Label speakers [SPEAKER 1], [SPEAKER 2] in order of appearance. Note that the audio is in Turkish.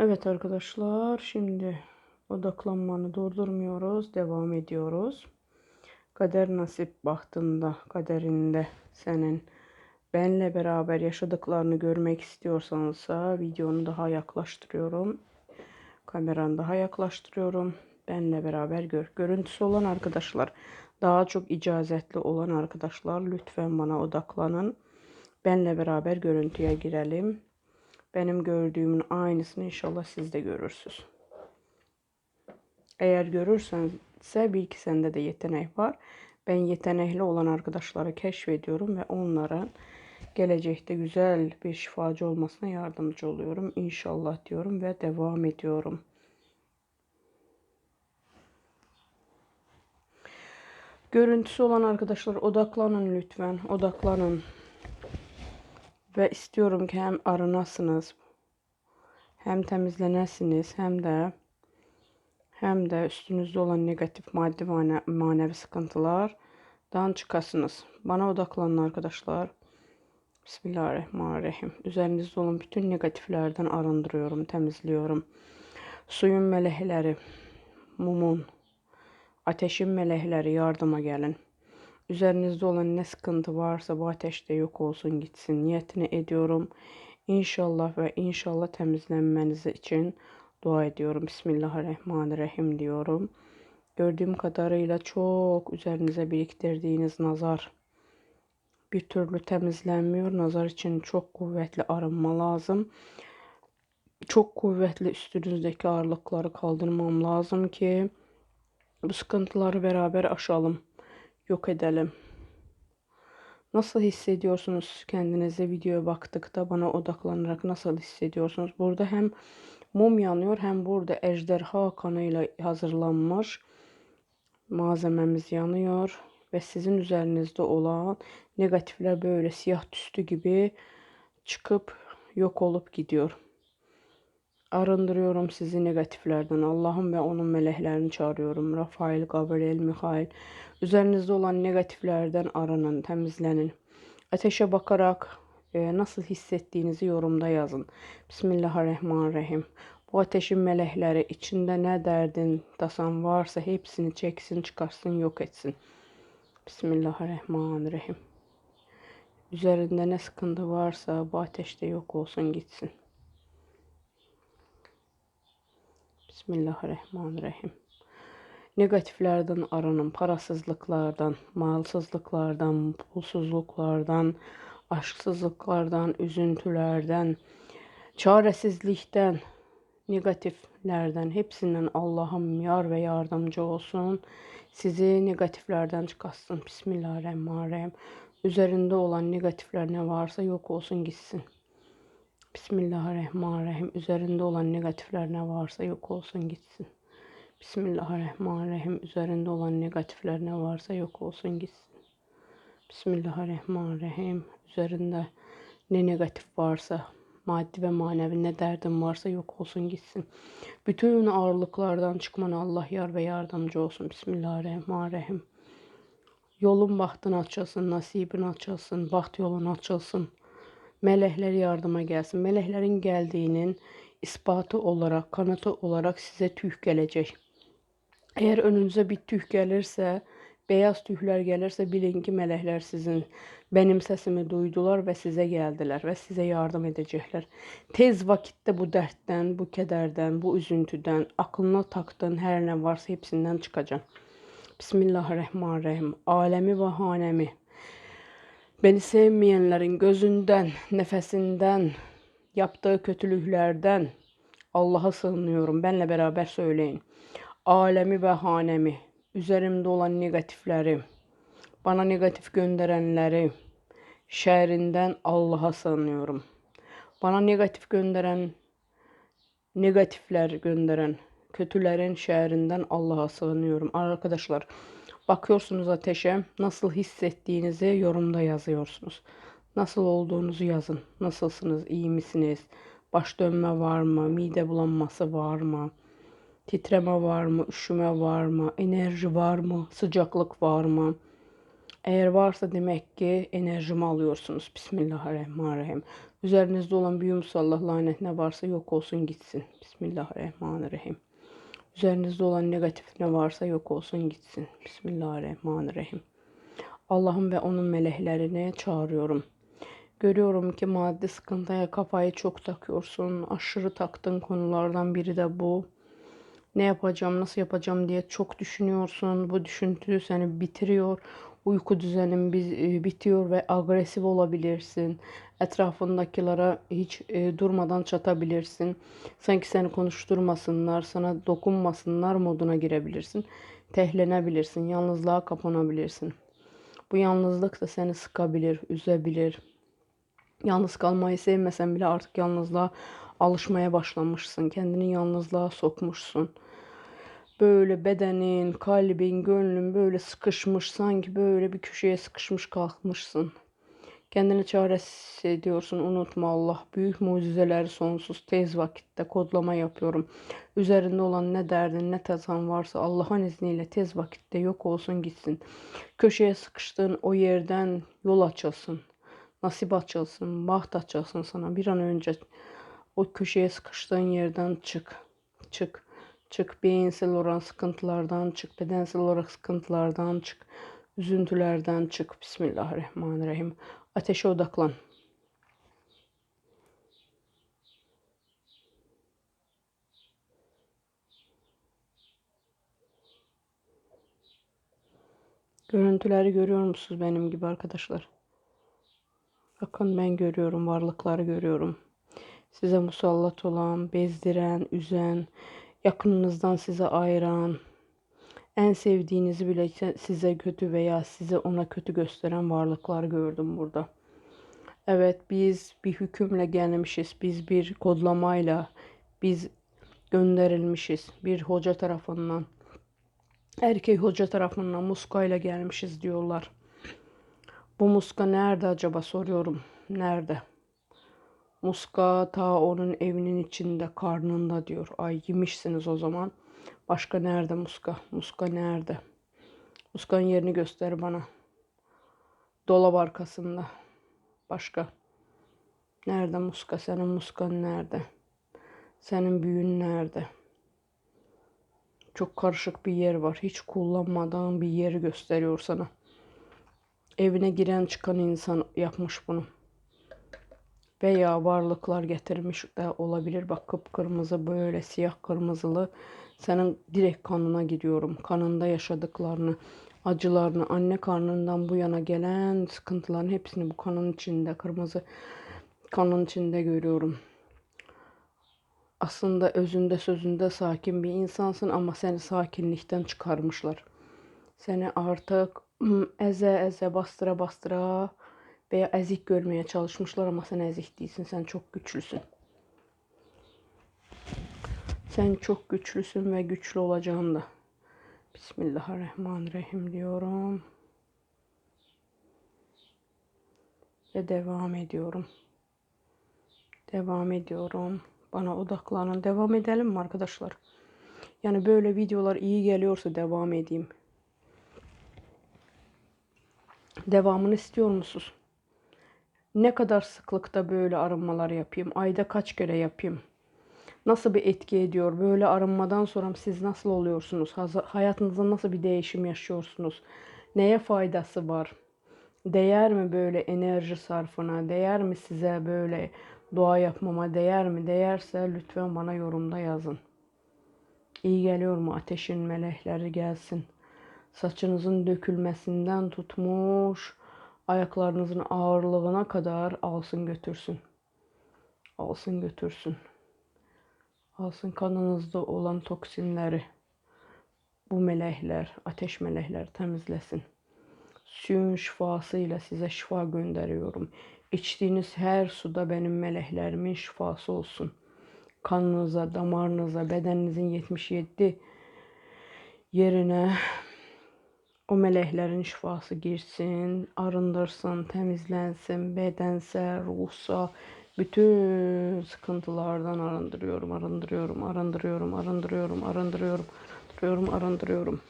[SPEAKER 1] Evet arkadaşlar şimdi odaklanmanı durdurmuyoruz. Devam ediyoruz. Kader nasip bahtında, kaderinde senin benle beraber yaşadıklarını görmek istiyorsansa videonu daha yaklaştırıyorum. Kameranı daha yaklaştırıyorum. Benle beraber gör. Görüntüsü olan arkadaşlar, daha çok icazetli olan arkadaşlar lütfen bana odaklanın. Benle beraber görüntüye girelim. Benim gördüğümün aynısını inşallah siz de görürsünüz. Eğer görürsense bil ki sende de yetenek var. Ben yetenekli olan arkadaşları keşfediyorum ve onların gelecekte güzel bir şifacı olmasına yardımcı oluyorum. İnşallah diyorum ve devam ediyorum. Görüntüsü olan arkadaşlar odaklanın lütfen. Odaklanın. Ve istiyorum ki hem arınasınız, hem temizlenesiniz, hem de hem de üstünüzde olan negatif maddi mane manevi sıkıntılardan çıkasınız. Bana odaklanın arkadaşlar. Bismillahirrahmanirrahim. Üzerinizde olan bütün negatiflerden arındırıyorum, temizliyorum. Suyun melekleri, mumun, ateşin melekleri yardıma gelin. Üzerinizde olan ne sıkıntı varsa bu ateşte yok olsun gitsin. Niyetini ediyorum. İnşallah ve inşallah temizlenmeniz için dua ediyorum. Bismillahirrahmanirrahim diyorum. Gördüğüm kadarıyla çok üzerinize biriktirdiğiniz nazar bir türlü temizlenmiyor. Nazar için çok kuvvetli arınma lazım. Çok kuvvetli üstünüzdeki ağırlıkları kaldırmam lazım ki bu sıkıntıları beraber aşalım yok edelim. Nasıl hissediyorsunuz kendinize videoya baktıkta bana odaklanarak nasıl hissediyorsunuz? Burada hem mum yanıyor hem burada ejderha kanıyla hazırlanmış malzememiz yanıyor ve sizin üzerinizde olan negatifler böyle siyah tüstü gibi çıkıp yok olup gidiyor. Arındırıyorum sizi negatiflerden. Allah'ım ve onun meleklerini çağırıyorum. Rafael, Gabriel, Mihail. Üzerinizde olan negatiflerden arının, temizlenin. Ateşe bakarak e, nasıl hissettiğinizi yorumda yazın. Bismillahirrahmanirrahim. Bu ateşin melekleri içinde ne derdin, tasan varsa hepsini çeksin, çıkarsın, yok etsin. Bismillahirrahmanirrahim. Üzerinde ne sıkıntı varsa bu ateşte yok olsun gitsin. Bismillahirrahmanirrahim. Negatiflerden aranın, parasızlıklardan, malsızlıklardan, pulsuzluklardan, aşksızlıklardan, üzüntülerden, çaresizlikten, negatiflerden hepsinden Allah'ım yar ve yardımcı olsun. Sizi negatiflerden çıkarsın. Bismillahirrahmanirrahim. Üzerinde olan negatifler ne varsa yok olsun gitsin. Bismillahirrahmanirrahim. Üzerinde olan negatifler ne varsa yok olsun gitsin. Bismillahirrahmanirrahim. Üzerinde olan negatifler ne varsa yok olsun gitsin. Bismillahirrahmanirrahim. Üzerinde ne negatif varsa, maddi ve manevi ne derdin varsa yok olsun gitsin. Bütün ağırlıklardan çıkmana Allah yar ve yardımcı olsun. Bismillahirrahmanirrahim. Yolun bahtın açılsın, nasibin açılsın, baht yolun açılsın. Melekler yardıma gelsin. Meleklerin geldiğinin ispatı olarak, kanıtı olarak size tüh gelecek. Eğer önünüze bir tüh gelirse, beyaz tühler gelirse bilin ki melekler sizin benim sesimi duydular ve size geldiler ve size yardım edecekler. Tez vakitte bu dertten, bu kederden, bu üzüntüden, aklına taktığın her ne varsa hepsinden çıkacaksın. Bismillahirrahmanirrahim. Alemi ve hanemi Beni sevmeyenlerin gözünden, nefesinden, yaptığı kötülüklerden Allah'a sığınıyorum. Benle beraber söyleyin. Alemi ve hanemi, üzerimde olan negatifleri, bana negatif gönderenleri, şerrinden Allah'a sığınıyorum. Bana negatif gönderen, negatifler gönderen, kötülerin şerrinden Allah'a sığınıyorum. Arkadaşlar, Bakıyorsunuz ateşe nasıl hissettiğinizi yorumda yazıyorsunuz. Nasıl olduğunuzu yazın. Nasılsınız? İyi misiniz? Baş dönme var mı? Mide bulanması var mı? Titreme var mı? Üşüme var mı? Enerji var mı? Sıcaklık var mı? Eğer varsa demek ki enerjimi alıyorsunuz. Bismillahirrahmanirrahim. Üzerinizde olan büyü musallah lanet ne varsa yok olsun gitsin. Bismillahirrahmanirrahim. Üzerinizde olan negatif ne varsa yok olsun gitsin. Bismillahirrahmanirrahim. Allah'ım ve onun meleklerini çağırıyorum. Görüyorum ki maddi sıkıntıya kafayı çok takıyorsun. Aşırı taktığın konulardan biri de bu. Ne yapacağım, nasıl yapacağım diye çok düşünüyorsun. Bu düşündüğü seni bitiriyor. Uyku düzenin bi- bitiyor ve agresif olabilirsin. Etrafındakilere hiç e, durmadan çatabilirsin. Sanki seni konuşturmasınlar, sana dokunmasınlar moduna girebilirsin. Tehlenebilirsin, yalnızlığa kapanabilirsin. Bu yalnızlık da seni sıkabilir, üzebilir. Yalnız kalmayı sevmesen bile artık yalnızlığa alışmaya başlamışsın. Kendini yalnızlığa sokmuşsun. Böyle bedenin, kalbin, gönlün böyle sıkışmış. Sanki böyle bir köşeye sıkışmış kalkmışsın. Kendini çaresiz ediyorsun. Unutma Allah büyük mucizeleri sonsuz tez vakitte kodlama yapıyorum. Üzerinde olan ne derdin ne tezan varsa Allah'ın izniyle tez vakitte yok olsun gitsin. Köşeye sıkıştığın o yerden yol açılsın. Nasip açılsın, baht açılsın sana. Bir an önce o köşeye sıkıştığın yerden çık. Çık. Çık beyinsel olan sıkıntılardan çık. Bedensel olarak sıkıntılardan çık. Üzüntülerden çık. Bismillahirrahmanirrahim. Ateşe odaklan. Görüntüleri görüyor musunuz benim gibi arkadaşlar? Bakın ben görüyorum, varlıkları görüyorum. Size musallat olan, bezdiren, üzen, yakınınızdan size ayıran, en sevdiğinizi bile size kötü veya size ona kötü gösteren varlıklar gördüm burada. Evet biz bir hükümle gelmişiz. Biz bir kodlamayla biz gönderilmişiz bir hoca tarafından. Erkek hoca tarafından muskayla gelmişiz diyorlar. Bu muska nerede acaba soruyorum. Nerede? Muska ta onun evinin içinde karnında diyor. Ay yemişsiniz o zaman. Başka nerede muska? Muska nerede? Muskanın yerini göster bana. Dolap arkasında. Başka. Nerede muska? Senin muskan nerede? Senin büyün nerede? Çok karışık bir yer var. Hiç kullanmadığın bir yeri gösteriyor sana. Evine giren çıkan insan yapmış bunu. Veya varlıklar getirmiş de olabilir. Bak kıpkırmızı böyle siyah kırmızılı. Senin direkt kanına gidiyorum. Kanında yaşadıklarını, acılarını, anne karnından bu yana gelen sıkıntıların hepsini bu kanın içinde, kırmızı kanın içinde görüyorum. Aslında özünde sözünde sakin bir insansın ama seni sakinlikten çıkarmışlar. Seni artık eze eze bastıra bastıra veya ezik görmeye çalışmışlar ama sen ezik değilsin. Sen çok güçlüsün. Sen çok güçlüsün ve güçlü olacaksın da. Bismillahirrahmanirrahim diyorum. Ve devam ediyorum. Devam ediyorum. Bana odaklanın. Devam edelim mi arkadaşlar? Yani böyle videolar iyi geliyorsa devam edeyim. Devamını istiyor musunuz? Ne kadar sıklıkta böyle arınmalar yapayım? Ayda kaç kere yapayım? Nasıl bir etki ediyor? Böyle arınmadan sonra siz nasıl oluyorsunuz? Hayatınızda nasıl bir değişim yaşıyorsunuz? Neye faydası var? Değer mi böyle enerji sarfına? Değer mi size böyle dua yapmama? Değer mi? Değerse lütfen bana yorumda yazın. İyi geliyor mu? Ateşin melekleri gelsin. Saçınızın dökülmesinden tutmuş ayaklarınızın ağırlığına kadar alsın götürsün. Alsın götürsün. Alsın kanınızda olan toksinleri bu melekler, ateş melekler temizlesin. Suyun şifasıyla size şifa gönderiyorum. İçtiğiniz her suda benim meleklerimin şifası olsun. Kanınıza, damarınıza, bedeninizin 77 yerine o meleklerin şifası girsin, arındırsın, temizlensin, bedense, ruhsa, bütün sıkıntılardan arındırıyorum, arındırıyorum, arındırıyorum, arındırıyorum, arındırıyorum, arındırıyorum, arındırıyorum.